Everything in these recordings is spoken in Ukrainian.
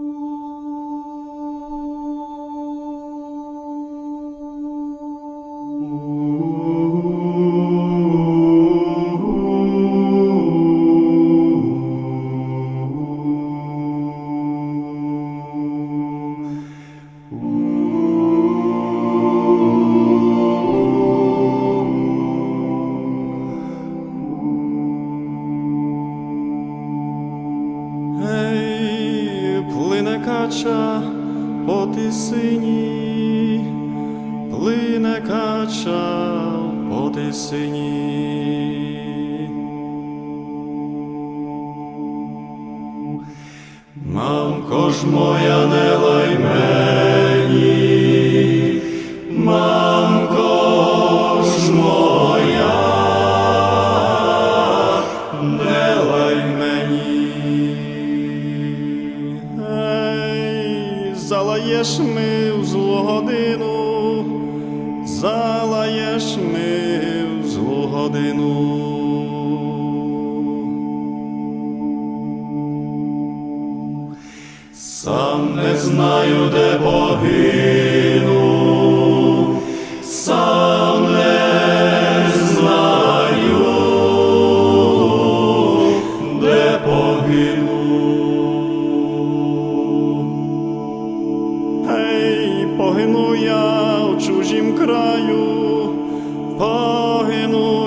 Ooh.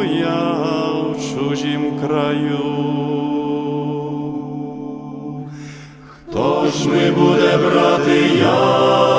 Я в чужім краю. Хто ж ми буде брати яму?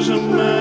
Ж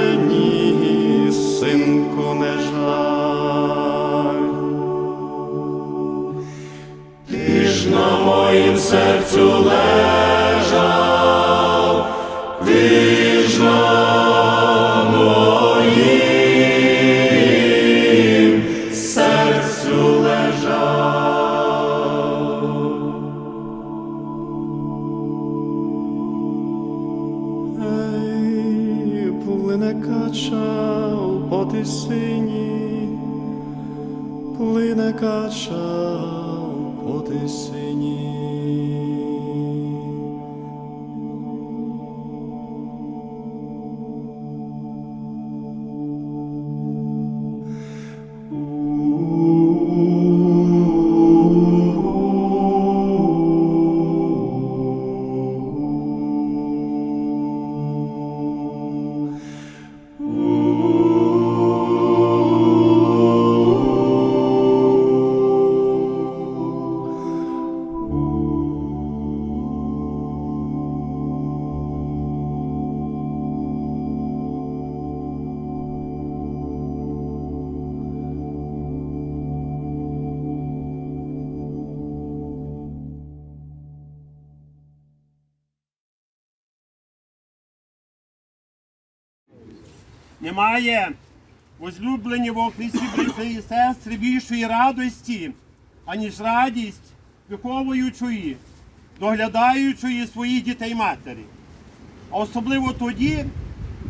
по Немає, возлюблені во Христі брати і сестри, більшої радості, аніж радість, виховуючої, доглядаючої своїх дітей матері. А особливо тоді,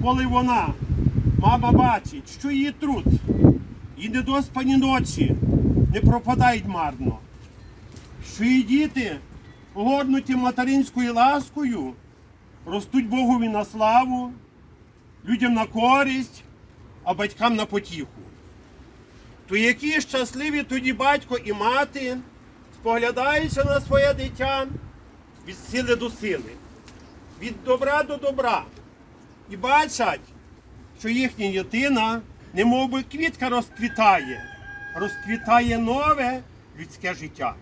коли вона, мама бачить, що її труд і недоспані ночі не пропадають марно, що її діти, огорнуті материнською ласкою, ростуть Богові на славу, людям на користь, а батькам на потіху. То які щасливі тоді батько і мати, споглядаючи на своє дитя від сили до сили, від добра до добра, і бачать, що їхня дитина, немов би квітка розквітає, розквітає нове людське життя.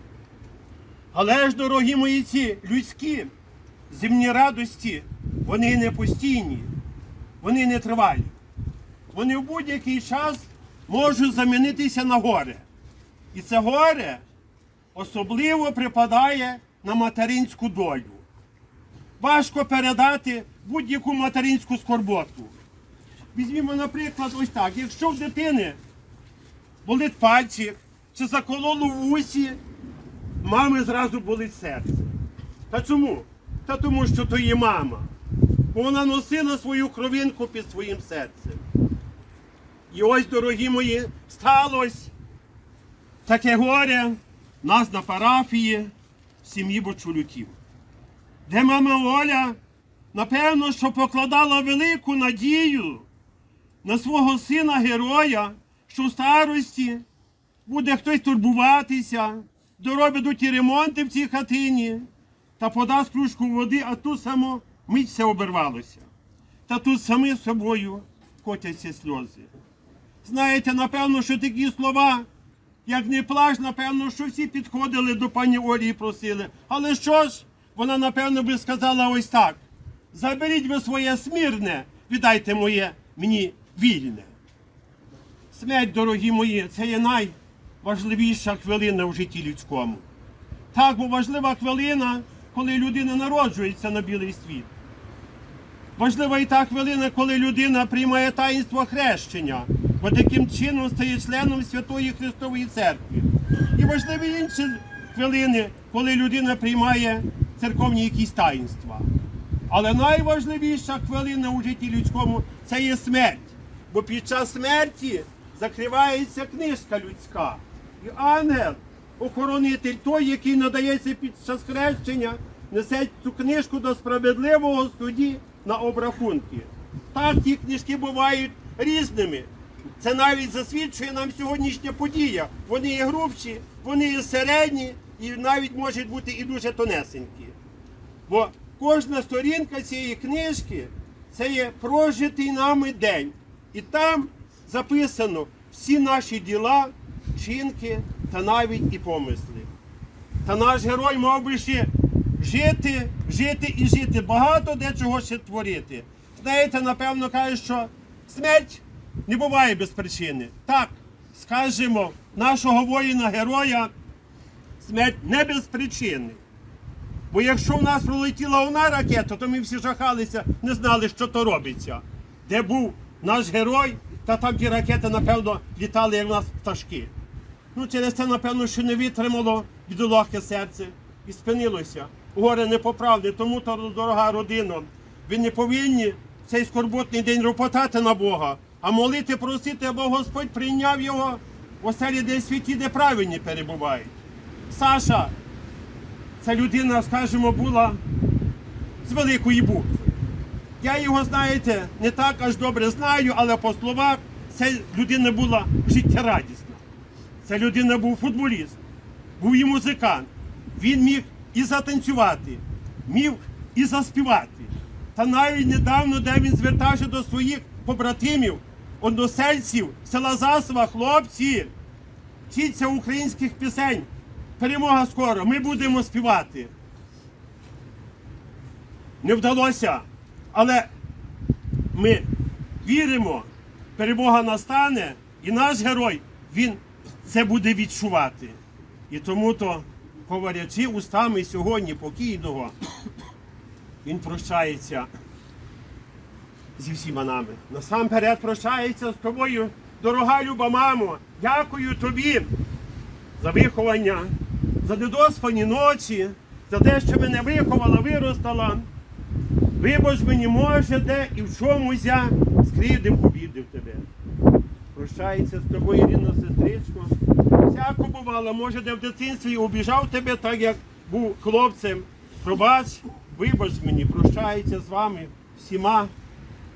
Але ж, дорогі мої ці людські земні радості, вони не постійні, вони не тривалі. Вони в будь-який час можуть замінитися на горе. І це горе особливо припадає на материнську долю. Важко передати будь-яку материнську скорботу. Візьмімо, наприклад, ось так. Якщо в дитини болить пальчик чи закололо в усі, мами зразу болить серце. Та чому? Та тому, що то є мама. Вона носила свою кровинку під своїм серцем. І ось, дорогі мої, сталося таке горе нас на парафії в сім'ї Бочулюків. Де мама Оля, напевно, що покладала велику надію на свого сина героя, що в старості буде хтось турбуватися, доробить і ремонти в цій хатині, та подасть кружку води, а тут само мить все обірвалося. Та тут самі собою котяться сльози. Знаєте, напевно, що такі слова, як не плач, напевно, що всі підходили до пані Олі і просили. Але що ж, вона, напевно, би сказала ось так: заберіть ви своє смірне, віддайте моє мені вільне. Смерть, дорогі мої, це є найважливіша хвилина в житті людському. Так, бо важлива хвилина, коли людина народжується на білий світ. Важлива і та хвилина, коли людина приймає таїнство хрещення, бо таким чином стає членом Святої Христової Церкви. І важливі інші хвилини, коли людина приймає церковні якісь таїнства. Але найважливіша хвилина у житті людському це є смерть. Бо під час смерті закривається книжка людська. І ангел, охоронитель той, який надається під час хрещення, несе цю книжку до справедливого судді на обрахунки. Так ті книжки бувають різними. Це навіть засвідчує нам сьогоднішня подія. Вони є грубші, вони є середні і навіть можуть бути і дуже тонесенькі. Бо кожна сторінка цієї книжки це є прожитий нами день. І там записано всі наші діла, вчинки та навіть і помисли. Та наш герой мав би ще жити, жити і жити, багато де чого ще творити. Знаєте, напевно, кажуть, що смерть не буває без причини. Так, скажемо, нашого воїна-героя смерть не без причини. Бо якщо в нас пролетіла одна ракета, то ми всі жахалися, не знали, що то робиться. Де був наш герой, та там ті ракети, напевно, літали, як в нас пташки. Ну, через це, напевно, що не витримало бідолахе серце і спинилося. Горе непоправне, тому то, дорога родина, ви не повинні цей скорботний день ропотати на Бога, а молити, просити, аби Господь прийняв його в оселі, де світі, де правильні перебувають. Саша, ця людина, скажімо, була з великої букви. Я його, знаєте, не так аж добре знаю, але по словах ця людина була життєрадісна. Ця людина був футболіст, був і музикант. Він міг і затанцювати, міг і заспівати. Та навіть недавно, де він звертався до своїх побратимів, односельців села Засова, хлопці, вчіться українських пісень. Перемога скоро, ми будемо співати. Не вдалося, але ми віримо, перемога настане, і наш герой, він це буде відчувати. І тому то, говорячи устами сьогодні покійного, він прощається зі всіма нами. Насамперед прощається з тобою, дорога люба мамо. Дякую тобі за виховання, за недоспані ночі, за те, що мене виховала, виростала. Вибач мені, може, де і в чомусь я скривдив, обідив тебе. Прощається з тобою, рідна сестричко. Всяко бувало, може, де в дитинстві обіжав тебе, так як був хлопцем. Пробач, вибач мені, прощається з вами всіма,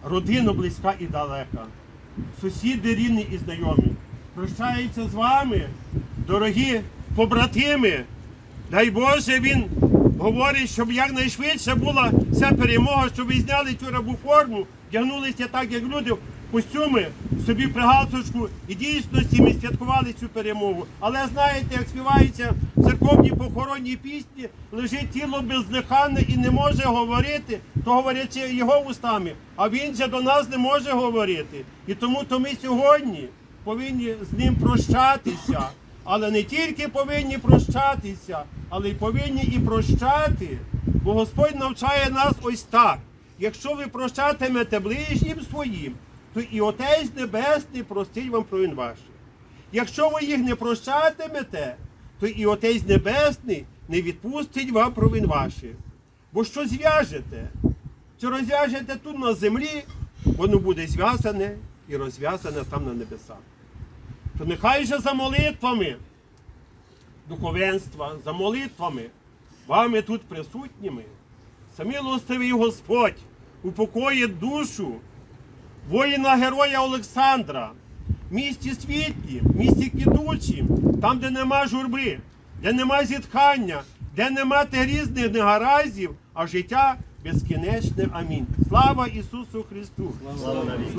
родина близька і далека, сусіди рідні і знайомі. Прощається з вами, дорогі побратими. Дай Боже, він говорить, щоб якнайшвидше була ця перемога, щоб ви зняли цю рабу форму, вдягнулися так, як люди, костюми, собі при галстучку і дійсності ми святкували цю перемогу. Але знаєте, як співається в церковній похоронній пісні лежить тіло бездиханне і не може говорити, то говорячи його устами, а він же до нас не може говорити. І тому то ми сьогодні повинні з ним прощатися. Але не тільки повинні прощатися, але й повинні і прощати. Бо Господь навчає нас ось так. Якщо ви прощатимете ближнім своїм, то і Отець Небесний простить вам провин ваших. Якщо ви їх не прощатимете, то і Отець Небесний не відпустить вам провин ваших. Бо що зв'яжете? Чи розв'яжете тут на землі, воно буде зв'язане і розв'язане там на небесах. То нехай же за молитвами духовенства, за молитвами, вами тут присутніми, самілостивий Господь упокоїть душу воїна героя Олександра, в місті світлі, в місті квітучі, там, де нема журби, де нема зітхання, де нема тих різних негаразів, а життя безкінечне. Амінь. Слава Ісусу Христу! Слава навіки!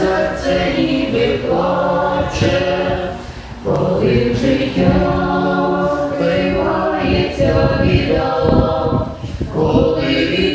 Серце ніби плаче, коли життя впивається біда, коли